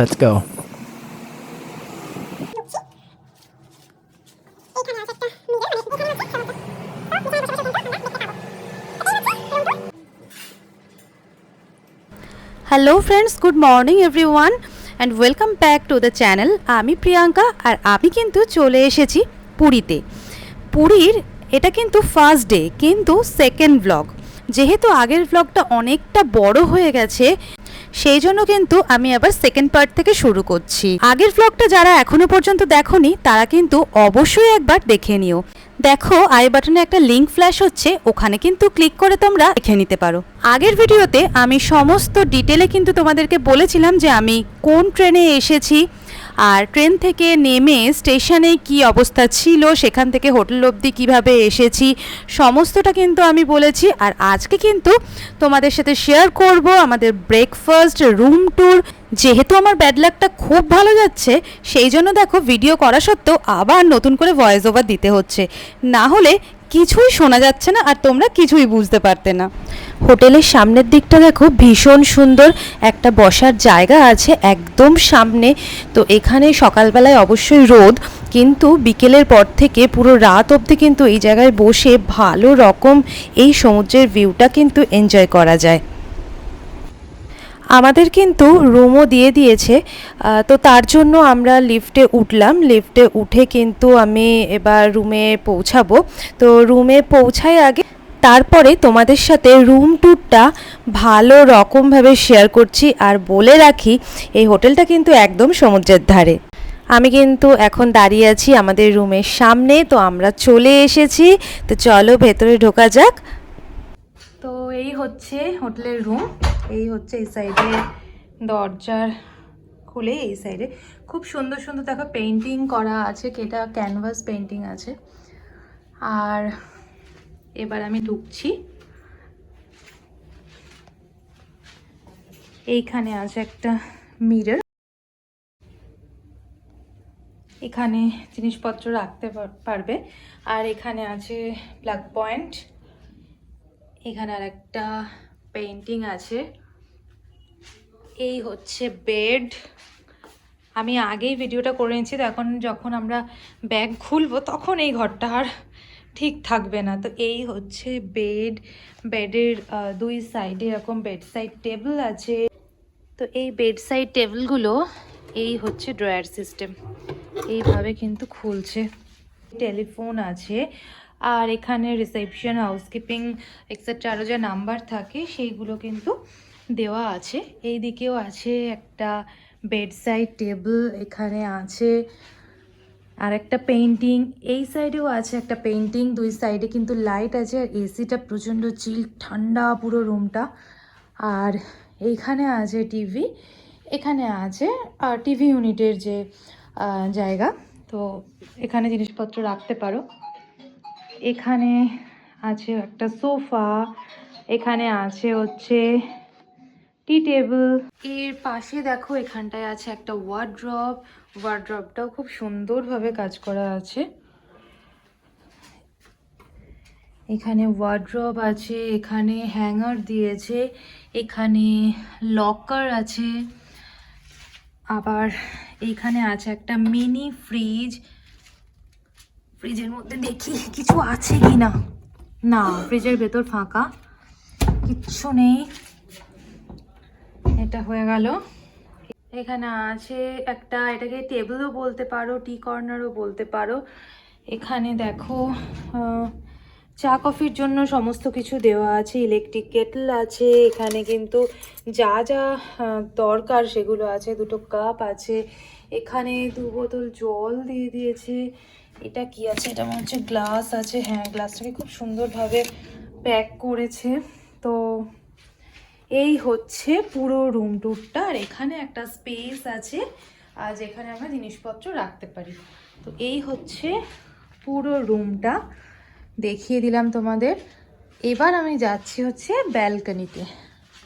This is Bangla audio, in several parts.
Let's go. Hello friends good morning everyone and welcome back to the channel আমি প্রিয়াঙ্কা, আর আমি কিন্তু চলে এসেছি পুরীতে। পুরীর, এটা কিন্তু ফার্স্ট ডে কিন্তু সেকেন্ড ব্লগ যেহেতু আগের ব্লগটা অনেকটা বড় হয়ে গেছে সেই জন্য কিন্তু আমি আবার সেকেন্ড পার্ট থেকে শুরু করছি। আগের ব্লগটা যারা এখনও পর্যন্ত দেখনি, তারা কিন্তু অবশ্যই একবার দেখে নিও। দেখো আই বাটনে একটা লিংক ফ্ল্যাশ হচ্ছে, ওখানে কিন্তু ক্লিক করে তোমরা দেখে নিতে পারো। আগের ভিডিওতে আমি সমস্ত ডিটেলে কিন্তু তোমাদেরকে বলেছিলাম যে আমি কোন ট্রেনে এসেছি আর ট্রেন থেকে নেমে স্টেশনে কি অবস্থা ছিল, সেখান থেকে হোটেল অবধি কীভাবে এসেছি, সমস্তটা কিন্তু আমি বলেছি। আর আজকে কিন্তু তোমাদের সাথে শেয়ার করব আমাদের ব্রেকফাস্ট রুম ট্যুর যেহেতু আমার ব্যাড লাকটা খুব ভালো যাচ্ছে, সেই জন্য দেখো ভিডিও করা সত্ত্বেও আবার নতুন করে ভয়েস ওভার দিতে হচ্ছে। না হলে কিছুই শোনা যাচ্ছে না আর তোমরা কিছুই বুঝতে পারতে না। হোটেলের সামনের দিকটা দেখো, ভীষণ সুন্দর একটা বসার জায়গা আছে একদম সামনে। তো এখানে সকালবেলায় অবশ্যই রোদ, কিন্তু বিকেলের পর থেকে পুরো রাত অবধি কিন্তু এই জায়গায় বসে ভালো রকম এই সমুদ্রের ভিউটা কিন্তু এনজয় করা যায়। আমাদের কিন্তু রুমও দিয়ে দিয়েছে। তো তার জন্য আমরা লিফটে উঠলাম। লিফটে উঠে কিন্তু আমি এবার রুমে পৌঁছাবো। তো রুমে পৌঁছায় আগে তারপরে তোমাদের সাথে রুম ট্যুরটা ভালো রকমভাবে শেয়ার করছি আর বলে রাখি, এই হোটেলটা কিন্তু একদম সমুদ্রের ধারে। আমি কিন্তু এখন দাঁড়িয়ে আছি আমাদের রুমের সামনে। তো আমরা চলে এসেছি। তো চলো ভেতরে ঢোকা যাক। হচ্ছে হোটেলের রুম। এই হচ্ছে এই সাইডে দরজার খুলে এই সাইডে খুব সুন্দর সুন্দর দেখো পেন্টিং করা আছে, কেটা ক্যানভাস পেন্টিং আছে। আর এবার আমি ঢুকছি। এইখানে আছে একটা মিরর। এখানে জিনিসপত্র রাখতে পার- পারবে। আর এখানে আছে প্লাগ পয়েন্ট। এখানে আর একটা পেন্টিং আছে। এই হচ্ছে বেড আমি আগেই ভিডিওটা করে নিয়েছি এখন যখন আমরা ব্যাগ খুলবো তখন এই ঘরটা আর ঠিক থাকবে না। তো এই হচ্ছে বেড বেডের দুই সাইডে এরকম বেড সাইড টেবিল আছে। তো এই বেড সাইড টেবিলগুলো এই হচ্ছে ড্রয়ার সিস্টেম এইভাবে কিন্তু খুলছে। টেলিফোন আছে। আর এখানে রিসেপশন হাউসকিপিং এক্সেট্রা আরও যে নাম্বার থাকে, সেইগুলো কিন্তু দেওয়া আছে। এই দিকেও আছে একটা বেড সাইড টেবিল এখানে আছে আর একটা পেন্টিং এই সাইডেও আছে একটা পেন্টিং দুই সাইডে কিন্তু লাইট আছে, আর এসিটা প্রচণ্ড চিল ঠান্ডা পুরো রুমটা আর এইখানে আছে টিভি এখানে আছে, আর টিভি ইউনিটের যে জায়গা, তো এখানে জিনিসপত্র রাখতে পারো। এখানে আছে একটা সোফা, এখানে আছে হচ্ছে টি টেবিল। এর পাশে দেখো এখানটায় আছে একটা ওয়ার্ড্রপ ওয়ার্ড্রপটাও খুব সুন্দরভাবে কাজ করা আছে। এখানে ওয়ার্ড্রপ আছে, এখানে হ্যাঙ্গার দিয়েছে, এখানে লকার আছে। আবার এখানে আছে একটা মিনি ফ্রিজ ফ্রিজের মধ্যে দেখি কিছু আছে কি না না ফ্রিজের ভেতর ফাঁকা। কিচ্ছু নেই। এটা হয়ে গেল। এখানে আছে একটা, এটাকে টেবিলও বলতে পারো টি কর্নারও বলতে পারো। এখানে দেখো চা কফির জন্য সমস্ত কিছু দেওয়া আছে ইলেকট্রিক কেটল আছে, এখানে কিন্তু যা যা দরকার সেগুলো আছে, দুটো কাপ আছে। এখানে দু বোতল জল দিয়ে দিয়েছে। এটা কি আছে? এটা মনে হচ্ছে গ্লাস আছে। হ্যাঁ গ্লাসটাকে খুব সুন্দরভাবে প্যাক করেছে। তো এই হচ্ছে পুরো রুম টুরটা আর এখানে একটা স্পেস আছে। আর যেখানে আমরা জিনিসপত্র রাখতে পারি। তো এই হচ্ছে পুরো রুমটা দেখিয়ে দিলাম তোমাদের। এবার আমি যাচ্ছি হচ্ছে ব্যালকানিতে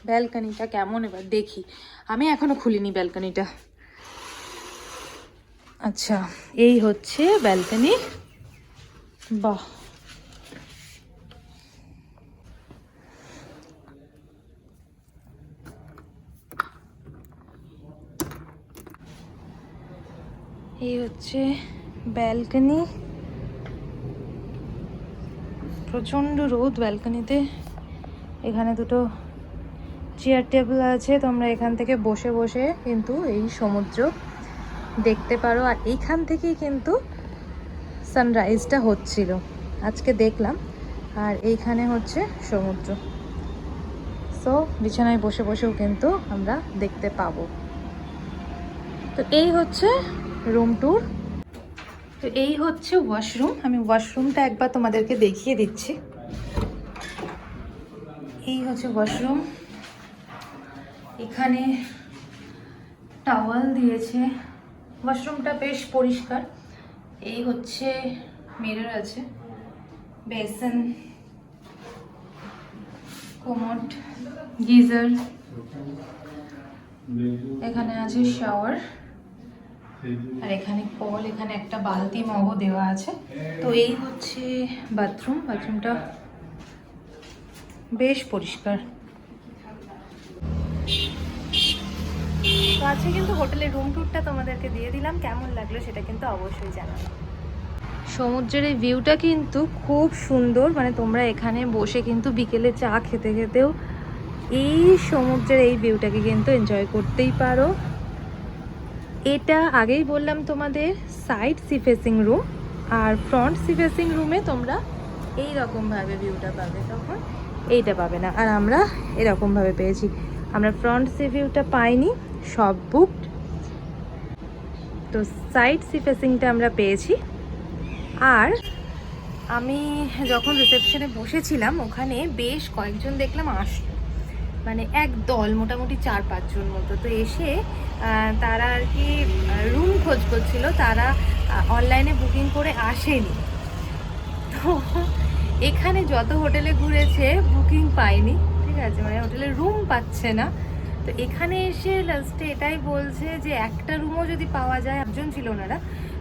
ব্যালকানিটা কেমন? এবার দেখি। আমি এখনও খুলিনি ব্যালকানিটা আচ্ছা এই হচ্ছে ব্যালকানি বাহ। এই হচ্ছে ব্যালকনি প্রচণ্ড রোদ ব্যালকনিতে এখানে দুটো চেয়ার টেবিল আছে, তোমরা এখান থেকে বসে বসে কিন্তু এই সমুদ্র দেখতে পারো, আর এইখান থেকেই কিন্তু সানরাইজটা হচ্ছিল। আজকে দেখলাম, আর এইখানে হচ্ছে সমুদ্র। সো বিছানায় বসে বসেও কিন্তু আমরা দেখতে পাবো। তো এই হচ্ছে রুম ট্যুর তো এই হচ্ছে ওয়াশরুম আমি ওয়াশরুমটা একবার তোমাদেরকে দেখিয়ে দিচ্ছি। এই হচ্ছে ওয়াশরুম এখানে টাওয়াল দিয়েছে। ওয়াশরুমটা বেশ পরিষ্কার। এই হচ্ছে মিরর আছে, বেসন কোমট গিজার, এখানে আছে শাওয়ার, আর এখানে কল, এখানে একটা বালতি মগও দেওয়া আছে। তো এই হচ্ছে বাথরুম, বাথরুমটা বেশ পরিষ্কার। তো আজকে কিন্তু হোটেলের রুম ট্যুরটা তোমাদেরকে দিয়ে দিলাম। কেমন লাগল সেটা কিন্তু অবশ্যই জানাবে। সমুদ্রের এই ভিউটা কিন্তু খুব সুন্দর। মানে তোমরা এখানে বসে কিন্তু বিকেলে চা খেতে খেতেও এই সমুদ্রের এই ভিউটাকে কিন্তু এনজয় করতেই পারো। এটা আগেই বললাম তোমাদের সাইড সি ফেসিং রুম আর ফ্রন্ট সি ফেসিং রুমে তোমরা এই রকমভাবে ভিউটা পাবে তখন। এইটা পাবে না। আর আমরা এরকমভাবে পেয়েছি। আমরা ফ্রন্ট সি ভিউটা পাইনি। সব বুকড তো সাইড সি ফেসিংটা আমরা পেয়েছি। আর আমি যখন রিসেপশনে বসেছিলাম, ওখানে বেশ কয়েকজন দেখলাম আসলো। মানে এক দল, মোটামুটি চার পাঁচজন মতো। তো এসে তারা আর কি রুম খোঁজ করছিল। তারা অনলাইনে বুকিং করে আসেনি। তো এখানে যত হোটেলে ঘুরেছে বুকিং পায়নি। ঠিক আছে? মানে হোটেলে রুম পাচ্ছে না। তো এখানে এসে লাস্টে এটাই বলছে যে একটা রুমও যদি পাওয়া যায়, একজন ছিল ওনারা,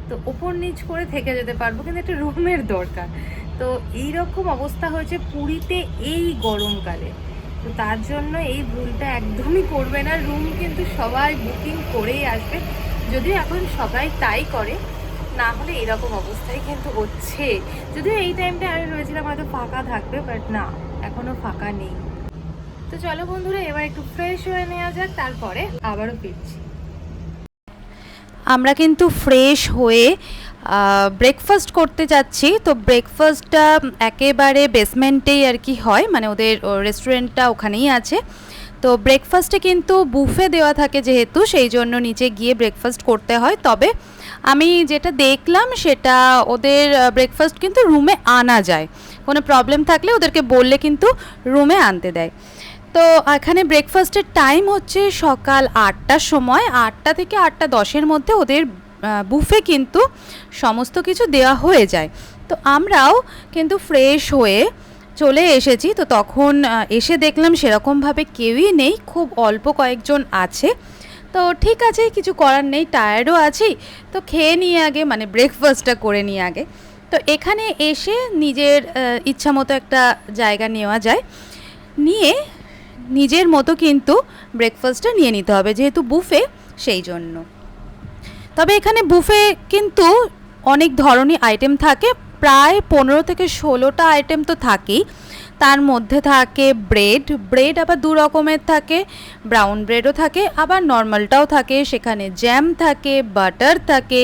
তো ওপর নিচ করে থেকে যেতে পারব, কিন্তু একটা রুমের দরকার। তো এই রকম অবস্থা হয়েছে পুরীতে এই গরমকালে। তো তার জন্য এই ভুলটা একদমই করবে না। রুম কিন্তু সবাই বুকিং করেই আসবে। যদিও এখন সবাই তাই করে, না হলে এরকম অবস্থাই কিন্তু হচ্ছে। যদিও এই টাইমটা আমি ভেবেছিলাম হয়তো ফাঁকা থাকবে বাট না এখনও ফাঁকা নেই। তো চলো বন্ধুরা, এবার একটু ফ্রেশ হয়ে নেওয়া যাক, তারপরে আবারও ফিরছি। আমরা কিন্তু ফ্রেশ হয়ে ব্রেকফাস্ট করতে যাচ্ছি। তো ব্রেকফাস্টটা একেবারে বেসমেন্টেই আর কি হয় মানে ওদের রেস্টুরেন্টটা ওখানেই আছে। তো ব্রেকফাস্টে কিন্তু বুফে দেওয়া থাকে যেহেতু, সেই জন্য নিচে গিয়ে ব্রেকফাস্ট করতে হয়। তবে আমি যেটা দেখলাম, সেটা ওদের ব্রেকফাস্ট কিন্তু রুমে আনা যায়। কোনো প্রবলেম থাকলে ওদেরকে বললে কিন্তু রুমে আনতে দেয়। তো এখানে ব্রেকফাস্টের টাইম হচ্ছে সকাল আটটার সময়। আটটা থেকে আটটা দশের মধ্যে ওদের বুফে কিন্তু সমস্ত কিছু দেওয়া হয়ে যায়। তো আমরাও কিন্তু ফ্রেশ হয়ে চলে এসেছি। তো তখন এসে দেখলাম সেরকমভাবে কেউই নেই খুব অল্প কয়েকজন আছে। তো ঠিক আছে কিছু করার নেই টায়ার্ডও আছি। তো খেয়ে নিয়ে আগে মানে ব্রেকফাস্টটা করে নিয়ে আগে। তো এখানে এসে নিজের আহ, ইচ্ছা মতো একটা জায়গা নেওয়া যায়। নিয়ে নিজের মতো কিন্তু ব্রেকফাস্টটা নিয়ে নিতে হবে, যেহেতু বুফে সেই জন্য। তবে এখানে বুফে কিন্তু অনেক ধরনের আইটেম থাকে, প্রায় পনেরো থেকে ষোলোটা আইটেম তো থাকেই। তার মধ্যে থাকে ব্রেড ব্রেড আবার দু রকমের থাকে, ব্রাউন ব্রেডও থাকে, আবার নর্মালটাও থাকে, সেখানে জ্যাম থাকে, বাটার থাকে।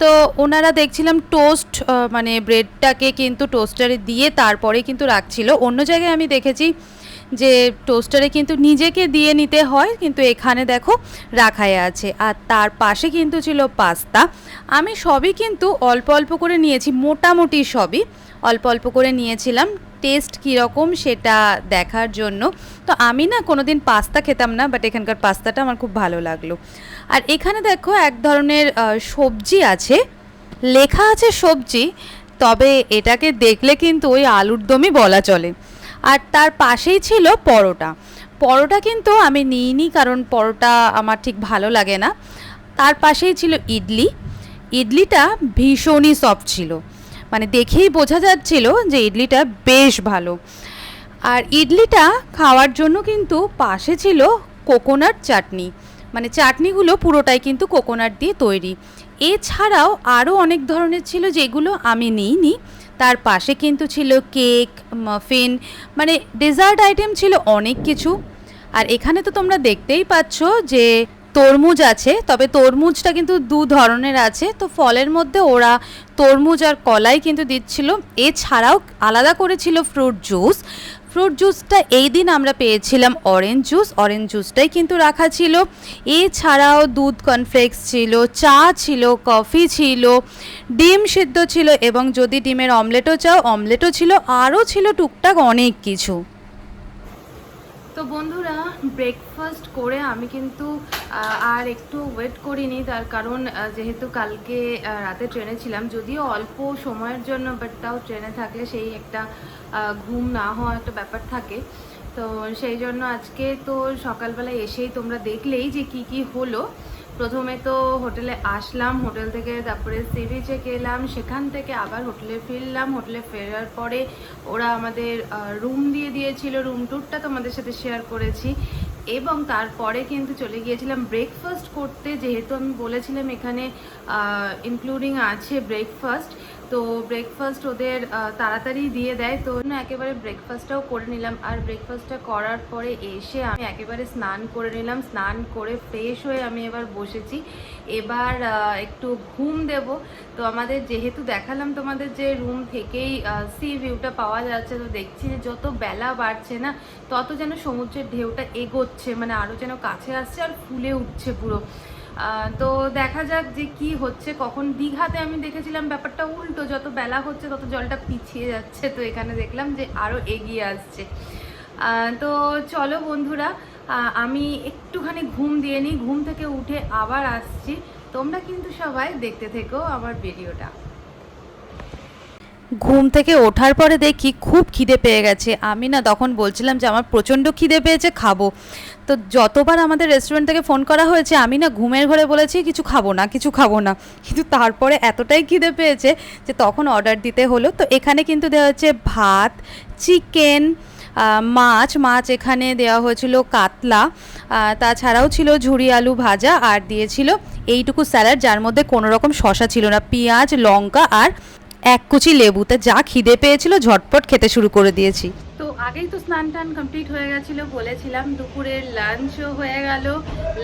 তো ওনারা দেখছিলাম টোস্ট মানে ব্রেডটাকে কিন্তু টোস্টারে দিয়ে তারপরে কিন্তু রাখছিল। অন্য জায়গায় আমি দেখেছি যে টোস্টারে কিন্তু নিজেকে দিয়ে নিতে হয়, কিন্তু এখানে দেখো রাখাই আছে। আর তার পাশে কিন্তু ছিল পাস্তা। আমি সবই কিন্তু অল্প অল্প করে নিয়েছি, মোটামুটি সবই। অল্প অল্প করে নিয়েছিলাম। টেস্ট কীরকম সেটা দেখার জন্য। তো আমি না কোনো দিন পাস্তা খেতাম না বাট এখানকার পাস্তাটা আমার খুব ভালো লাগল। আর এখানে দেখো এক ধরনের সবজি আছে। লেখা আছে সবজি, তবে এটাকে দেখলে কিন্তু ওই আলুর দমই বলা চলে। আর তার পাশেই ছিল পরোটা। পরোটা কিন্তু আমি নিইনি কারণ পরোটা আমার ঠিক ভালো লাগে না। তার পাশেই ছিল ইডলি। ইডলিটা ভীষণই সফট ছিল। মানে দেখেই বোঝা যাচ্ছিল যে ইডলিটা বেশ ভালো। আর ইডলিটা খাওয়ার জন্য কিন্তু পাশে ছিল কোকোনাট চাটনি। মানে চাটনিগুলো পুরোটাই কিন্তু কোকোনাট দিয়ে তৈরি। এছাড়াও আরও অনেক ধরনের ছিল যেগুলো আমি নিইনি। তার পাশে কিন্তু ছিল কেক, মাফিন মানে ডেজার্ট আইটেম ছিল অনেক কিছু। আর এখানে তো তোমরা দেখতেই পাচ্ছ যে তরমুজ আছে, তবে তরমুজটা কিন্তু দু ধরনের আছে। তো ফলের মধ্যে ওরা তরমুজ আর কলাই কিন্তু দিচ্ছিল। এছাড়াও আলাদা করেছিল ফ্রুট জুস ফ্রুট জুসটা এই দিন আমরা পেয়েছিলাম অরেঞ্জ জুস অরেঞ্জ জুসটাই কিন্তু রাখা ছিল। এছাড়াও দুধ কর্নফ্লেক্স ছিল, চা ছিল কফি ছিল, ডিম সিদ্ধ ছিল এবং যদি ডিমের অমলেটও চাও অমলেটও ছিল, আরও ছিল টুকটাক অনেক কিছু। তো বন্ধুরা ব্রেকফাস্ট করে আমি কিন্তু আর একটু ওয়েট করিনি, তার কারণ যেহেতু কালকে রাতে ট্রেনে ছিলাম, যদিও অল্প সময়ের জন্য বাট তাও ট্রেনে থাকলে সেই একটা ঘুম না হওয়া একটা ব্যাপার থাকে। তো সেই জন্য আজকে তো সকালবেলা এসেই তোমরা দেখলেই যে কি কি হলো। প্রথমে তো হোটেলে আসলাম, হোটেল থেকে তারপরে সি বিচে গেলাম সেখান থেকে আবার হোটেলে ফিরলাম, হোটেলে ফেরার পরে ওরা আমাদের রুম দিয়ে দিয়েছিল রুম ট্যুরটা তোমাদের সাথে শেয়ার করেছি। এবং তারপরে কিন্তু চলে গিয়েছিলাম ব্রেকফাস্ট করতে, যেহেতু আমি বলেছিলাম এখানে ইনক্লুডিং আছে ব্রেকফাস্ট তো ব্রেকফাস্ট ওদের তাড়াতাড়ি দিয়ে দেয়। তো একেবারে ব্রেকফাস্টটাও করে নিলাম। আর ব্রেকফাস্টটা করার পরে এসে আমি একেবারে স্নান করে নিলাম। স্নান করে ফ্রেশ হয়ে আমি এবার বসেছি। এবার একটু ঘুম দেব। তো আমাদের যেহেতু দেখালাম তোমাদের যে রুম থেকেই সি ভিউটা পাওয়া যাচ্ছে, তো দেখছি যে যত বেলা বাড়ছে না, তত যেন সমুদ্রের ঢেউটা এগোচ্ছে মানে আরও যেন কাছে আসছে আর ফুলে উঠছে পুরো। তো দেখা যাক যে কি হচ্ছে, কখন দীঘাতে আমি দেখেছিলাম ব্যাপারটা উল্টো, যত বেলা হচ্ছে তত জলটা পিছিয়ে যাচ্ছে। তো এখানে দেখলাম যে আরও এগিয়ে আসছে। তো চলো বন্ধুরা আমি একটুখানি ঘুম দিয়ে নিই, ঘুম থেকে উঠে আবার আসছি। তোমরা কিন্তু সবাই দেখতে থেকো আমার ভিডিওটা। ঘুম থেকে ওঠার পরে দেখি খুব খিদে পেয়ে গেছে। আমি না তখন বলছিলাম যে আমার প্রচণ্ড খিদে পেয়েছে, খাব। তো যতবার আমাদের রেস্টুরেন্ট থেকে ফোন করা হয়েছে, আমি না ঘুমের ঘরে বলেছি, কিছু খাব না, কিছু খাব না। কিন্তু তারপরে এতটাই খিদে পেয়েছে যে তখন অর্ডার দিতে হলো। তো এখানে কিন্তু দেওয়া হচ্ছে ভাত চিকেন মাছ মাছ এখানে দেওয়া হয়েছিল কাতলা তাছাড়াও ছিল ঝুরি আলু ভাজা আর দিয়েছিল এইটুকু স্যালাড যার মধ্যে কোনো রকম শশা ছিল না। পেঁয়াজ, লঙ্কা আর এক কুচি লেবুতে যা খিদে পেয়েছিল, ঝটপট খেতে শুরু করে দিয়েছি। আগেই তো স্নান টান কমপ্লিট হয়ে গেছিল, বলেছিলাম দুপুরের লাঞ্চও হয়ে গেল।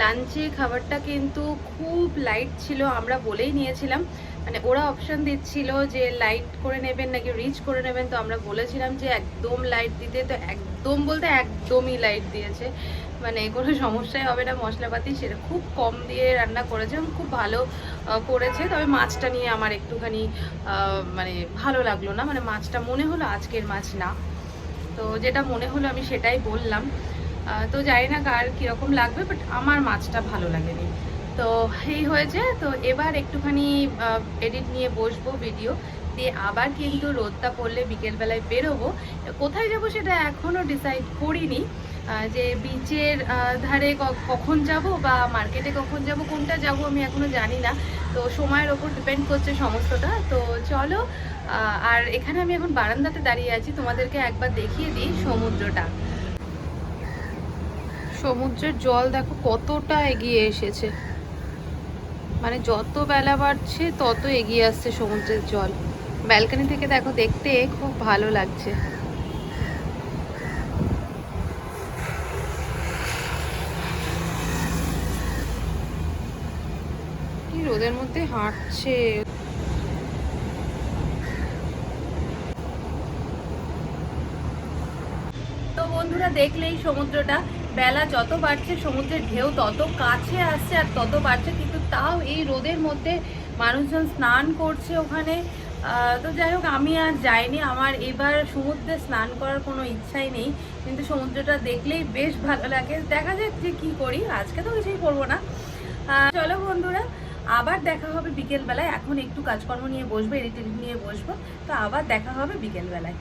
লাঞ্চে খাবারটা কিন্তু খুব লাইট ছিল, আমরা বলেই নিয়েছিলাম। মানে ওরা অপশন দিচ্ছিল যে লাইট করে নেবেন নাকি রিচ করে নেবেন, তো আমরা বলেছিলাম যে একদম লাইট দিতে, তো একদম বলতে একদমই লাইট দিয়েছে। মানে কোনো সমস্যাই হবে না, মশলাপাতি সেটা খুব কম দিয়ে রান্না করেছে এবং খুব ভালো করেছে। তবে মাছটা নিয়ে আমার একটুখানি মানে ভালো লাগল না। মানে মাছটা মনে হলো আজকের মাছ না। তো যেটা মনে হলো আমি সেটাই বললাম। তো জানি না কার কীরকম লাগবে বাট আমার মাছটা ভালো লাগেনি। তো এই হয়েছে, তো এবার একটুখানি এডিট নিয়ে বসবো ভিডিও দিয়ে আবার কিন্তু রোদটা পড়লে বিকেলবেলায় বেরোবো। কোথায় যাব সেটা এখনও ডিসাইড করিনি। যে বিচের ধারে কখন যাব বা মার্কেটে কখন যাব, কোনটা যাব আমি এখনও জানি না। তো সময়ের ওপর ডিপেন্ড করছে সমস্তটা। তো চলো আর এখানে আমি এখন বারান্দাতে দাঁড়িয়ে আছি। তোমাদেরকে একবার দেখিয়ে দিই সমুদ্রটা। সমুদ্রের জল দেখো কতটা এগিয়ে এসেছে। মানে যত বেলা বাড়ছে, তত এগিয়ে আসছে সমুদ্রের জল। ব্যালকনি থেকে দেখো দেখতে খুব ভালো লাগছে। রোদের মধ্যে হাঁটছে তো বন্ধুরা দেখলেই সমুদ্রটা, বেলা যত বাড়ছে, সমুদ্রের ঢেউ তত কাছে আসছে আর তত বাড়ছে, কিন্তু তাও এই রোদের মধ্যে মানুষজন স্নান করছে ওখানে। তো যাই হোক, আমি আর যাইনি। আমার এবার সমুদ্রে স্নান করার কোনো ইচ্ছাই নেই, কিন্তু সমুদ্রটা দেখলেই বেশ ভালো লাগে। দেখা যাক যে কী করি, আজকে তো কিছুই করব না। চলো বন্ধুরা, আবার দেখা হবে বিকেলবেলায়। এখন একটু কাজকর্ম নিয়ে বসবো, এডিট নিয়ে বসবো, তো আবার দেখা হবে বিকেলবেলায়।